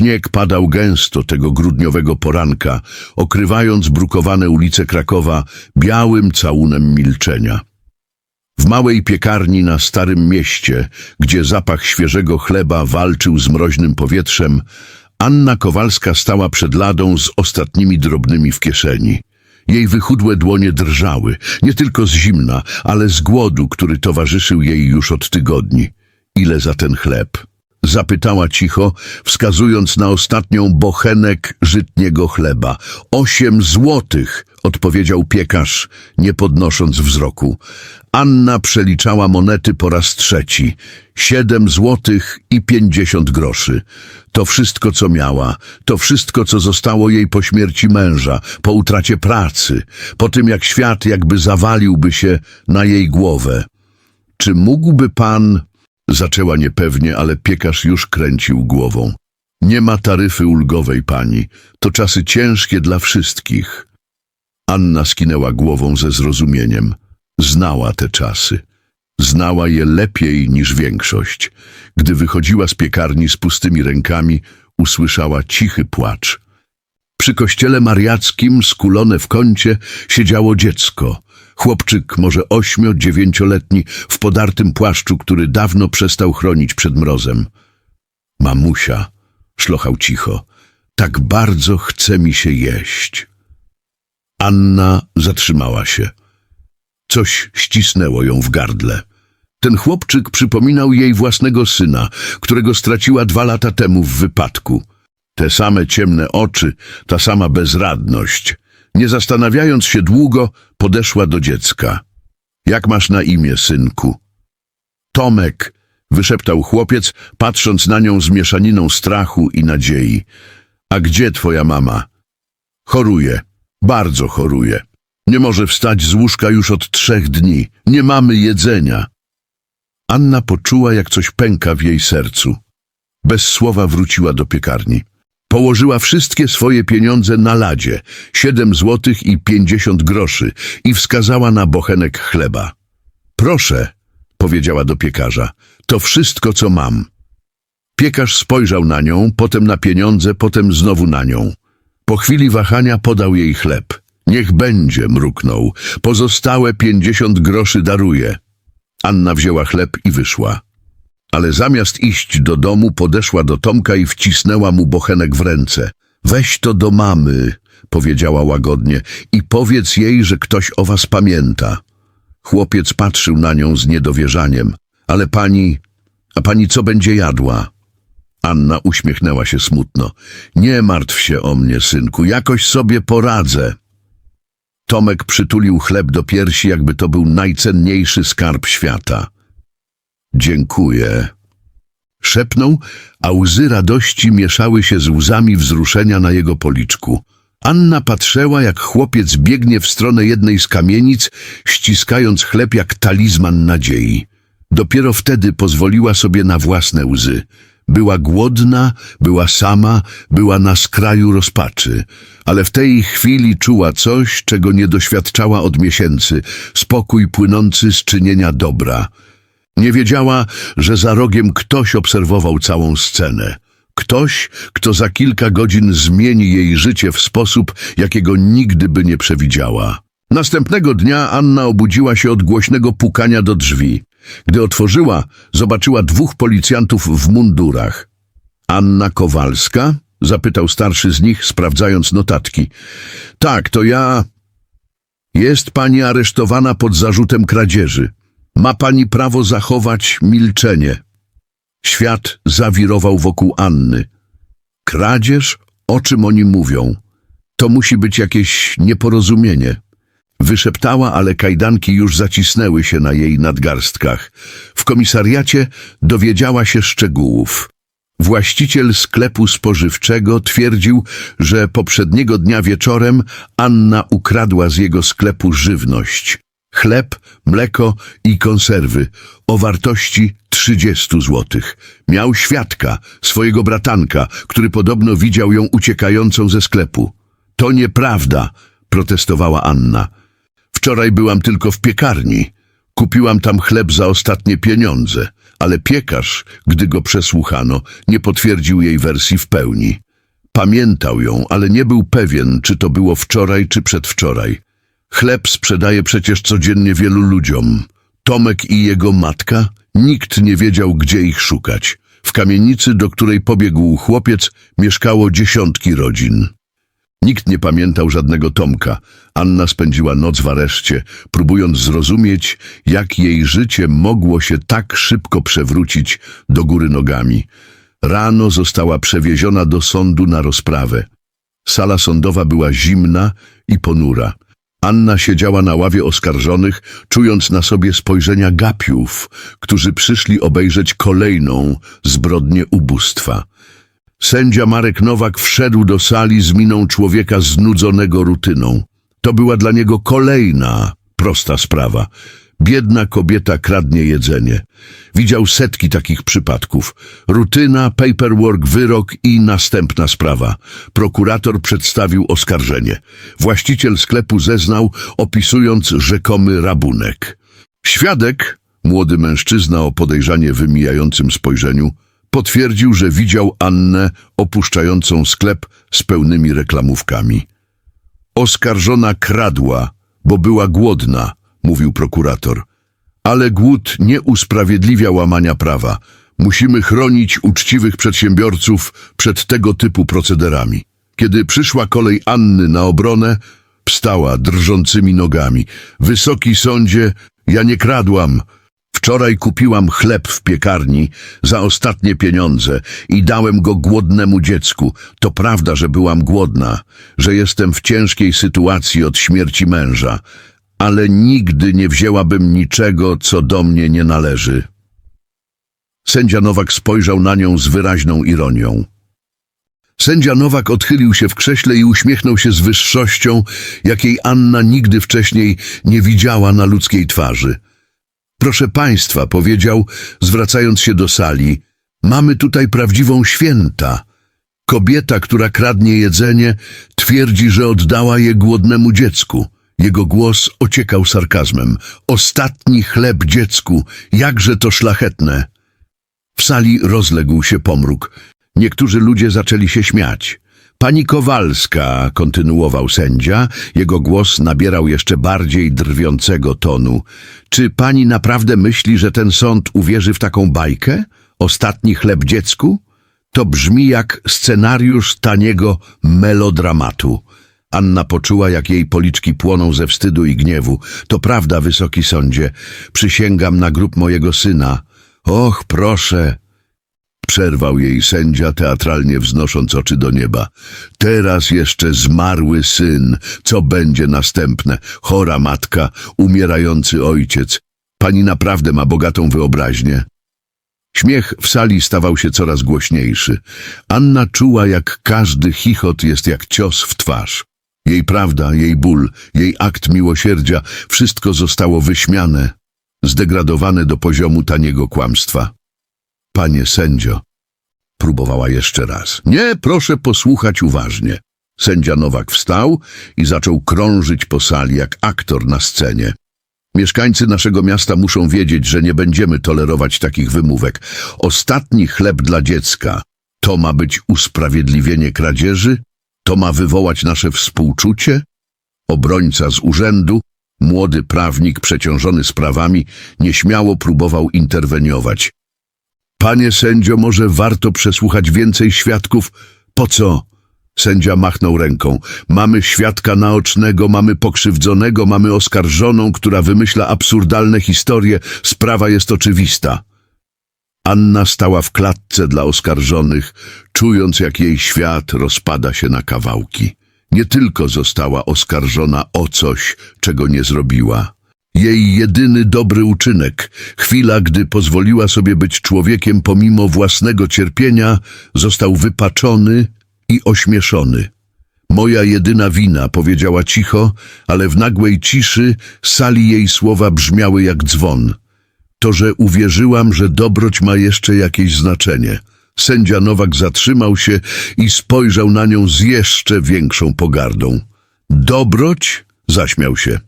Śnieg padał gęsto tego grudniowego poranka, okrywając brukowane ulice Krakowa białym całunem milczenia. W małej piekarni na Starym Mieście, gdzie zapach świeżego chleba walczył z mroźnym powietrzem, Anna Kowalska stała przed ladą z ostatnimi drobnymi w kieszeni. Jej wychudłe dłonie drżały, nie tylko z zimna, ale z głodu, który towarzyszył jej już od tygodni. Ile za ten chleb? Zapytała cicho, wskazując na ostatnią bochenek żytniego chleba. Osiem złotych, odpowiedział piekarz, nie podnosząc wzroku. Anna przeliczała monety po raz trzeci. Siedem złotych i pięćdziesiąt groszy. To wszystko, co miała, to wszystko, co zostało jej po śmierci męża, po utracie pracy, po tym, jak świat jakby zawaliłby się na jej głowę. Czy mógłby pan... Zaczęła niepewnie, ale piekarz już kręcił głową. Nie ma taryfy ulgowej, pani. To czasy ciężkie dla wszystkich. Anna skinęła głową ze zrozumieniem. Znała te czasy. Znała je lepiej niż większość. Gdy wychodziła z piekarni z pustymi rękami, usłyszała cichy płacz. Przy kościele mariackim, skulone w kącie, siedziało dziecko. Chłopczyk, może ośmio, dziewięcioletni, w podartym płaszczu, który dawno przestał chronić przed mrozem. Mamusia, szlochał cicho, tak bardzo chce mi się jeść. Anna zatrzymała się. Coś ścisnęło ją w gardle. Ten chłopczyk przypominał jej własnego syna, którego straciła dwa lata temu w wypadku. Te same ciemne oczy, ta sama bezradność. Nie zastanawiając się długo, podeszła do dziecka. Jak masz na imię, synku? Tomek, wyszeptał chłopiec, patrząc na nią z mieszaniną strachu i nadziei. A gdzie twoja mama? Choruje, bardzo choruje. Nie może wstać z łóżka już od trzech dni. Nie mamy jedzenia. Anna poczuła, jak coś pęka w jej sercu. Bez słowa wróciła do piekarni. Położyła wszystkie swoje pieniądze na ladzie, siedem złotych i pięćdziesiąt groszy i wskazała na bochenek chleba. Proszę, powiedziała do piekarza, to wszystko, co mam. Piekarz spojrzał na nią, potem na pieniądze, potem znowu na nią. Po chwili wahania podał jej chleb. Niech będzie, mruknął. Pozostałe pięćdziesiąt groszy daruję. Anna wzięła chleb i wyszła. Ale zamiast iść do domu, podeszła do Tomka i wcisnęła mu bochenek w ręce. Weź to do mamy, powiedziała łagodnie, i powiedz jej, że ktoś o was pamięta. Chłopiec patrzył na nią z niedowierzaniem. Ale pani, a pani co będzie jadła? Anna uśmiechnęła się smutno. Nie martw się o mnie, synku, jakoś sobie poradzę. Tomek przytulił chleb do piersi, jakby to był najcenniejszy skarb świata. Dziękuję. Szepnął, a łzy radości mieszały się z łzami wzruszenia na jego policzku. Anna patrzyła, jak chłopiec biegnie w stronę jednej z kamienic, ściskając chleb jak talizman nadziei. Dopiero wtedy pozwoliła sobie na własne łzy. Była głodna, była sama, była na skraju rozpaczy, ale w tej chwili czuła coś, czego nie doświadczała od miesięcy, spokój płynący z czynienia dobra. Nie wiedziała, że za rogiem ktoś obserwował całą scenę. Ktoś, kto za kilka godzin zmieni jej życie w sposób, jakiego nigdy by nie przewidziała. Następnego dnia Anna obudziła się od głośnego pukania do drzwi. Gdy otworzyła, zobaczyła dwóch policjantów w mundurach. Anna Kowalska? zapytał starszy z nich, sprawdzając notatki. Tak, to ja. Jest pani aresztowana pod zarzutem kradzieży. Ma pani prawo zachować milczenie. Świat zawirował wokół Anny. Kradzież? O czym oni mówią? To musi być jakieś nieporozumienie. Wyszeptała, ale kajdanki już zacisnęły się na jej nadgarstkach. W komisariacie dowiedziała się szczegółów. Właściciel sklepu spożywczego twierdził, że poprzedniego dnia wieczorem Anna ukradła z jego sklepu żywność. Chleb, mleko i konserwy o wartości 30 złotych. Miał świadka, swojego bratanka, który podobno widział ją uciekającą ze sklepu. To nieprawda, protestowała Anna. Wczoraj byłam tylko w piekarni. Kupiłam tam chleb za ostatnie pieniądze. ale piekarz, gdy go przesłuchano, nie potwierdził jej wersji w pełni. Pamiętał ją, ale nie był pewien, czy to było wczoraj, czy przedwczoraj. Chleb sprzedaje przecież codziennie wielu ludziom. Tomek i jego matka? Nikt nie wiedział, gdzie ich szukać. W kamienicy, do której pobiegł chłopiec, mieszkało dziesiątki rodzin. Nikt nie pamiętał żadnego Tomka. Anna spędziła noc w areszcie, próbując zrozumieć, jak jej życie mogło się tak szybko przewrócić do góry nogami. Rano została przewieziona do sądu na rozprawę. Sala sądowa była zimna i ponura. Anna siedziała na ławie oskarżonych, czując na sobie spojrzenia gapiów, którzy przyszli obejrzeć kolejną zbrodnię ubóstwa. Sędzia Marek Nowak wszedł do sali z miną człowieka znudzonego rutyną. To była dla niego kolejna prosta sprawa. Biedna kobieta kradnie jedzenie. Widział setki takich przypadków. Rutyna, paperwork, wyrok i następna sprawa. Prokurator przedstawił oskarżenie. Właściciel sklepu zeznał, opisując rzekomy rabunek. Świadek, młody mężczyzna o podejrzanie wymijającym spojrzeniu, potwierdził, że widział Annę opuszczającą sklep z pełnymi reklamówkami. Oskarżona kradła, bo była głodna, mówił prokurator. Ale głód nie usprawiedliwia łamania prawa. Musimy chronić uczciwych przedsiębiorców przed tego typu procederami. Kiedy przyszła kolej Anny na obronę, wstała drżącymi nogami. Wysoki sądzie, ja nie kradłam. Wczoraj kupiłam chleb w piekarni za ostatnie pieniądze i dałem go głodnemu dziecku. To prawda, że byłam głodna, że jestem w ciężkiej sytuacji od śmierci męża, ale nigdy nie wzięłabym niczego, co do mnie nie należy. Sędzia Nowak spojrzał na nią z wyraźną ironią. Sędzia Nowak odchylił się w krześle i uśmiechnął się z wyższością, jakiej Anna nigdy wcześniej nie widziała na ludzkiej twarzy. Proszę państwa, powiedział, zwracając się do sali, mamy tutaj prawdziwą święta. Kobieta, która kradnie jedzenie, twierdzi, że oddała je głodnemu dziecku. Jego głos ociekał sarkazmem. Ostatni chleb dziecku, jakże to szlachetne. W sali rozległ się pomruk. Niektórzy ludzie zaczęli się śmiać. Pani Kowalska, kontynuował sędzia, jego głos nabierał jeszcze bardziej drwiącego tonu. Czy pani naprawdę myśli, że ten sąd uwierzy w taką bajkę? Ostatni chleb dziecku? To brzmi jak scenariusz taniego melodramatu. Anna poczuła, jak jej policzki płoną ze wstydu i gniewu. To prawda, wysoki sądzie. Przysięgam na grób mojego syna. Och, proszę. Przerwał jej sędzia, teatralnie wznosząc oczy do nieba. Teraz jeszcze zmarły syn. Co będzie następne? Chora matka, umierający ojciec. Pani naprawdę ma bogatą wyobraźnię. Śmiech w sali stawał się coraz głośniejszy. Anna czuła, jak każdy chichot jest jak cios w twarz. Jej prawda, jej ból, jej akt miłosierdzia, wszystko zostało wyśmiane, zdegradowane do poziomu taniego kłamstwa. Panie sędzio, próbowała jeszcze raz. Nie, proszę posłuchać uważnie. Sędzia Nowak wstał i zaczął krążyć po sali jak aktor na scenie. Mieszkańcy naszego miasta muszą wiedzieć, że nie będziemy tolerować takich wymówek. Ostatni chleb dla dziecka to ma być usprawiedliwienie kradzieży? To ma wywołać nasze współczucie? Obrońca z urzędu, młody prawnik przeciążony sprawami, nieśmiało próbował interweniować. Panie sędzio, może warto przesłuchać więcej świadków? Po co? Sędzia machnął ręką. Mamy świadka naocznego, mamy pokrzywdzonego, mamy oskarżoną, która wymyśla absurdalne historie. Sprawa jest oczywista. Anna stała w klatce dla oskarżonych, czując jak jej świat rozpada się na kawałki. Nie tylko została oskarżona o coś, czego nie zrobiła. Jej jedyny dobry uczynek, chwila, gdy pozwoliła sobie być człowiekiem pomimo własnego cierpienia, został wypaczony i ośmieszony. Moja jedyna wina, powiedziała cicho, ale w nagłej ciszy sali jej słowa brzmiały jak dzwon. To, że uwierzyłam, że dobroć ma jeszcze jakieś znaczenie. Sędzia Nowak zatrzymał się i spojrzał na nią z jeszcze większą pogardą. Dobroć? Zaśmiał się.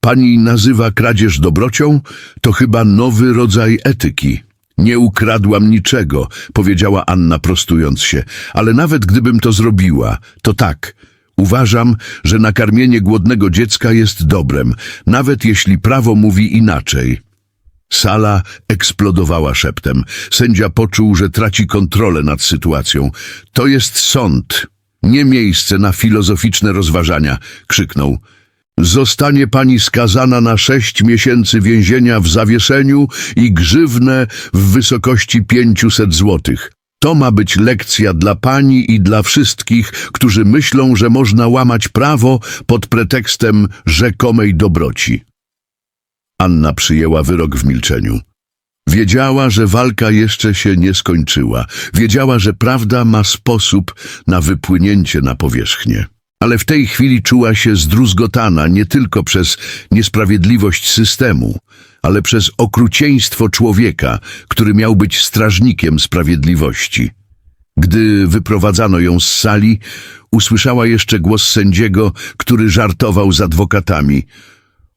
Pani nazywa kradzież dobrocią? To chyba nowy rodzaj etyki. Nie ukradłam niczego, powiedziała Anna prostując się, ale nawet gdybym to zrobiła, to tak. Uważam, że nakarmienie głodnego dziecka jest dobrem, nawet jeśli prawo mówi inaczej. Sala eksplodowała szeptem. Sędzia poczuł, że traci kontrolę nad sytuacją. To jest sąd, nie miejsce na filozoficzne rozważania, krzyknął. Zostanie pani skazana na sześć miesięcy więzienia w zawieszeniu i grzywnę w wysokości pięciuset złotych. To ma być lekcja dla pani i dla wszystkich, którzy myślą, że można łamać prawo pod pretekstem rzekomej dobroci. Anna przyjęła wyrok w milczeniu. Wiedziała, że walka jeszcze się nie skończyła. Wiedziała, że prawda ma sposób na wypłynięcie na powierzchnię. Ale w tej chwili czuła się zdruzgotana nie tylko przez niesprawiedliwość systemu, ale przez okrucieństwo człowieka, który miał być strażnikiem sprawiedliwości. Gdy wyprowadzano ją z sali, usłyszała jeszcze głos sędziego, który żartował z adwokatami.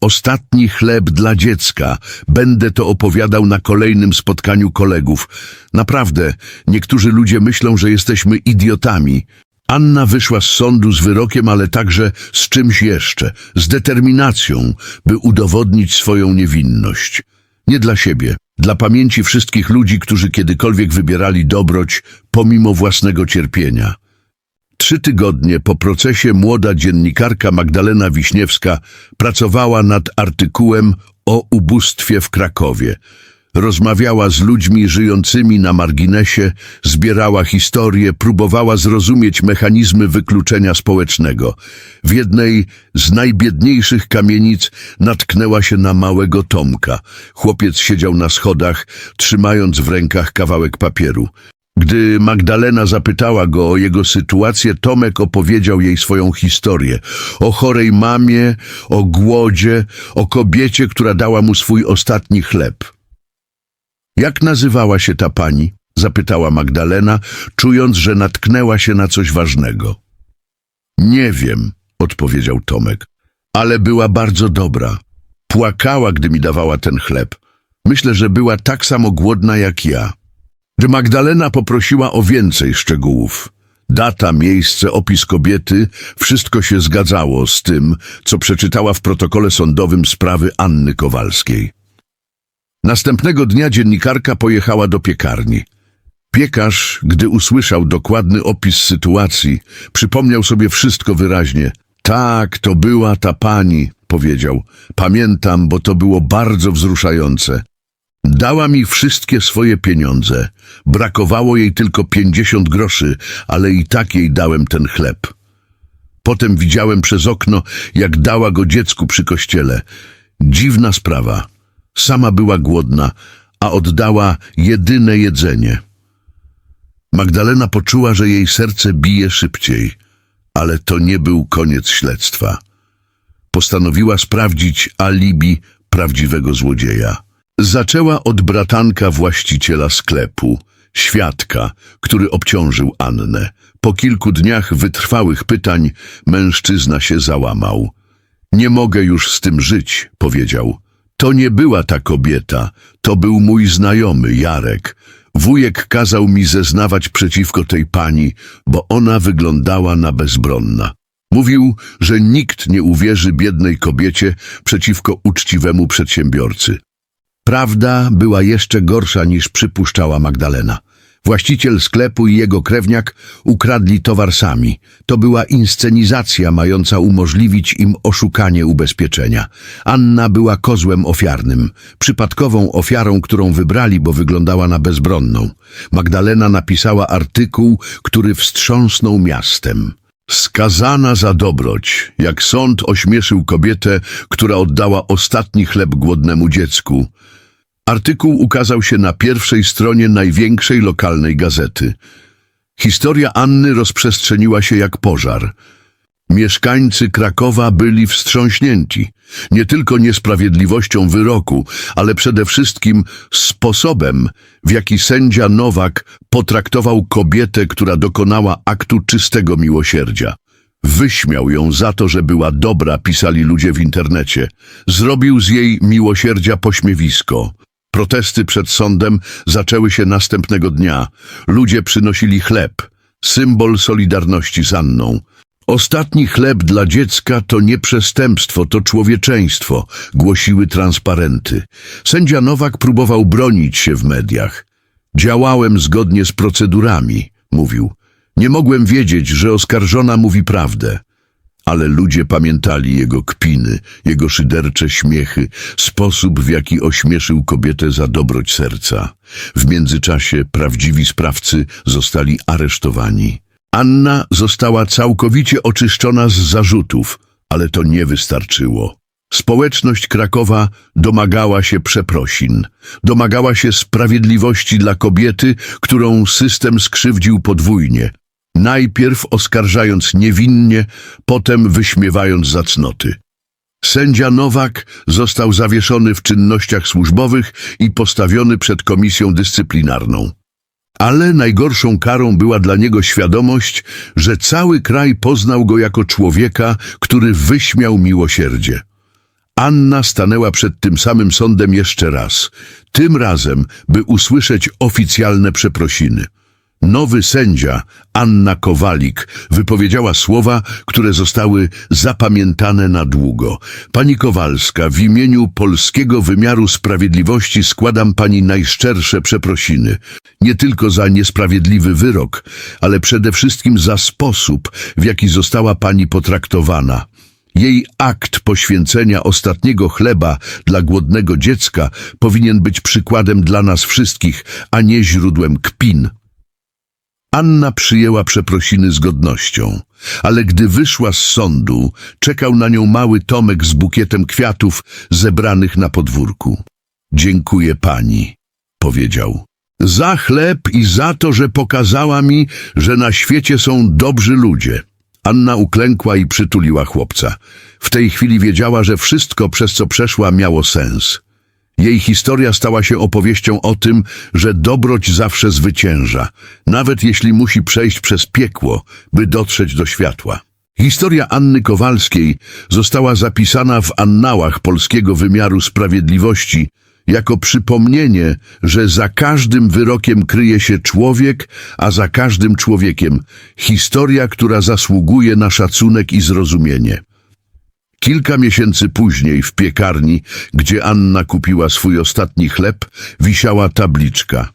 Ostatni chleb dla dziecka. Będę to opowiadał na kolejnym spotkaniu kolegów. Naprawdę, niektórzy ludzie myślą, że jesteśmy idiotami. Anna wyszła z sądu z wyrokiem, ale także z czymś jeszcze, z determinacją, by udowodnić swoją niewinność. Nie dla siebie, dla pamięci wszystkich ludzi, którzy kiedykolwiek wybierali dobroć pomimo własnego cierpienia. Trzy tygodnie po procesie młoda dziennikarka Magdalena Wiśniewska pracowała nad artykułem o ubóstwie w Krakowie. Rozmawiała z ludźmi żyjącymi na marginesie, zbierała historie, próbowała zrozumieć mechanizmy wykluczenia społecznego. W jednej z najbiedniejszych kamienic natknęła się na małego Tomka. Chłopiec siedział na schodach, trzymając w rękach kawałek papieru. Gdy Magdalena zapytała go o jego sytuację, Tomek opowiedział jej swoją historię. O chorej mamie, o głodzie, o kobiecie, która dała mu swój ostatni chleb. Jak nazywała się ta pani? zapytała Magdalena, czując, że natknęła się na coś ważnego. Nie wiem, odpowiedział Tomek, ale była bardzo dobra. Płakała, gdy mi dawała ten chleb. Myślę, że była tak samo głodna jak ja. Gdy Magdalena poprosiła o więcej szczegółów. Data, miejsce, opis kobiety, wszystko się zgadzało z tym, co przeczytała w protokole sądowym sprawy Anny Kowalskiej. Następnego dnia dziennikarka pojechała do piekarni. Piekarz, gdy usłyszał dokładny opis sytuacji, przypomniał sobie wszystko wyraźnie. Tak, to była ta pani, powiedział. Pamiętam, bo to było bardzo wzruszające. Dała mi wszystkie swoje pieniądze. Brakowało jej tylko pięćdziesiąt groszy, ale i tak jej dałem ten chleb. Potem widziałem przez okno, jak dała go dziecku przy kościele. Dziwna sprawa. Sama była głodna, a oddała jedyne jedzenie. Magdalena poczuła, że jej serce bije szybciej, ale to nie był koniec śledztwa. Postanowiła sprawdzić alibi prawdziwego złodzieja. Zaczęła od bratanka właściciela sklepu, świadka, który obciążył Annę. Po kilku dniach wytrwałych pytań mężczyzna się załamał. Nie mogę już z tym żyć, powiedział. To nie była ta kobieta, to był mój znajomy, Jarek. Wujek kazał mi zeznawać przeciwko tej pani, bo ona wyglądała na bezbronna. Mówił, że nikt nie uwierzy biednej kobiecie przeciwko uczciwemu przedsiębiorcy. Prawda była jeszcze gorsza niż przypuszczała Magdalena. Właściciel sklepu i jego krewniak ukradli towar sami. To była inscenizacja mająca umożliwić im oszukanie ubezpieczenia. Anna była kozłem ofiarnym, przypadkową ofiarą, którą wybrali, bo wyglądała na bezbronną. Magdalena napisała artykuł, który wstrząsnął miastem. Skazana za dobroć, jak sąd ośmieszył kobietę, która oddała ostatni chleb głodnemu dziecku. Artykuł ukazał się na pierwszej stronie największej lokalnej gazety. Historia Anny rozprzestrzeniła się jak pożar. Mieszkańcy Krakowa byli wstrząśnięci, nie tylko niesprawiedliwością wyroku, ale przede wszystkim sposobem, w jaki sędzia Nowak potraktował kobietę, która dokonała aktu czystego miłosierdzia. Wyśmiał ją za to, że była dobra, pisali ludzie w internecie. Zrobił z jej miłosierdzia pośmiewisko. Protesty przed sądem zaczęły się następnego dnia. Ludzie przynosili chleb, symbol solidarności z Anną. Ostatni chleb dla dziecka to nie przestępstwo, to człowieczeństwo, głosiły transparenty. Sędzia Nowak próbował bronić się w mediach. Działałem zgodnie z procedurami, mówił. Nie mogłem wiedzieć, że oskarżona mówi prawdę. Ale ludzie pamiętali jego kpiny, jego szydercze śmiechy, sposób, w jaki ośmieszył kobietę za dobroć serca. W międzyczasie prawdziwi sprawcy zostali aresztowani. Anna została całkowicie oczyszczona z zarzutów, ale to nie wystarczyło. Społeczność Krakowa domagała się przeprosin, domagała się sprawiedliwości dla kobiety, którą system skrzywdził podwójnie. Najpierw oskarżając niewinnie, potem wyśmiewając za cnoty. Sędzia Nowak został zawieszony w czynnościach służbowych i postawiony przed komisją dyscyplinarną. Ale najgorszą karą była dla niego świadomość, że cały kraj poznał go jako człowieka, który wyśmiał miłosierdzie. Anna stanęła przed tym samym sądem jeszcze raz, tym razem, by usłyszeć oficjalne przeprosiny. Nowy sędzia, Anna Kowalik, wypowiedziała słowa, które zostały zapamiętane na długo. Pani Kowalska, w imieniu polskiego wymiaru sprawiedliwości składam pani najszczersze przeprosiny. Nie tylko za niesprawiedliwy wyrok, ale przede wszystkim za sposób, w jaki została pani potraktowana. Jej akt poświęcenia ostatniego chleba dla głodnego dziecka powinien być przykładem dla nas wszystkich, a nie źródłem kpin. Anna przyjęła przeprosiny z godnością, ale gdy wyszła z sądu, czekał na nią mały Tomek z bukietem kwiatów zebranych na podwórku. Dziękuję pani, powiedział. Za chleb i za to, że pokazała mi, że na świecie są dobrzy ludzie. Anna uklękła i przytuliła chłopca. W tej chwili wiedziała, że wszystko, przez co przeszła, miało sens. Jej historia stała się opowieścią o tym, że dobroć zawsze zwycięża, nawet jeśli musi przejść przez piekło, by dotrzeć do światła. Historia Anny Kowalskiej została zapisana w annałach polskiego wymiaru sprawiedliwości jako przypomnienie, że za każdym wyrokiem kryje się człowiek, a za każdym człowiekiem historia, która zasługuje na szacunek i zrozumienie. Kilka miesięcy później w piekarni, gdzie Anna kupiła swój ostatni chleb, wisiała tabliczka.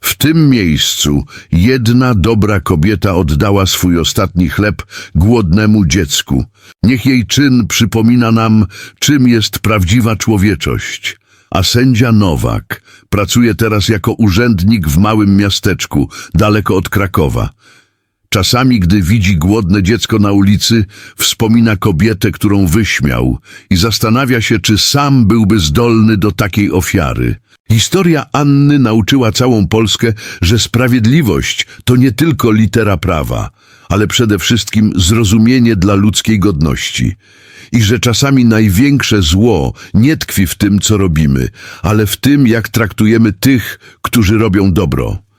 W tym miejscu jedna dobra kobieta oddała swój ostatni chleb głodnemu dziecku. Niech jej czyn przypomina nam, czym jest prawdziwa człowieczość. A sędzia Nowak pracuje teraz jako urzędnik w małym miasteczku, daleko od Krakowa. Czasami, gdy widzi głodne dziecko na ulicy, wspomina kobietę, którą wyśmiał i zastanawia się, czy sam byłby zdolny do takiej ofiary. Historia Anny nauczyła całą Polskę, że sprawiedliwość to nie tylko litera prawa, ale przede wszystkim zrozumienie dla ludzkiej godności. I że czasami największe zło nie tkwi w tym, co robimy, ale w tym, jak traktujemy tych, którzy robią dobro.